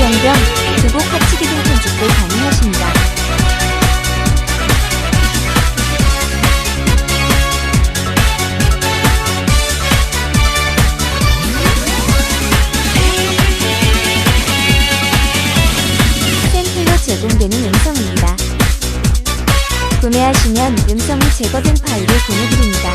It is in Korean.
변경, 두곡 합치기 등 편집도 가능하십니다. 샘플로 제공되는 음성입니다. 구매하시면 음성이 제거된 파일을 보내드립니다.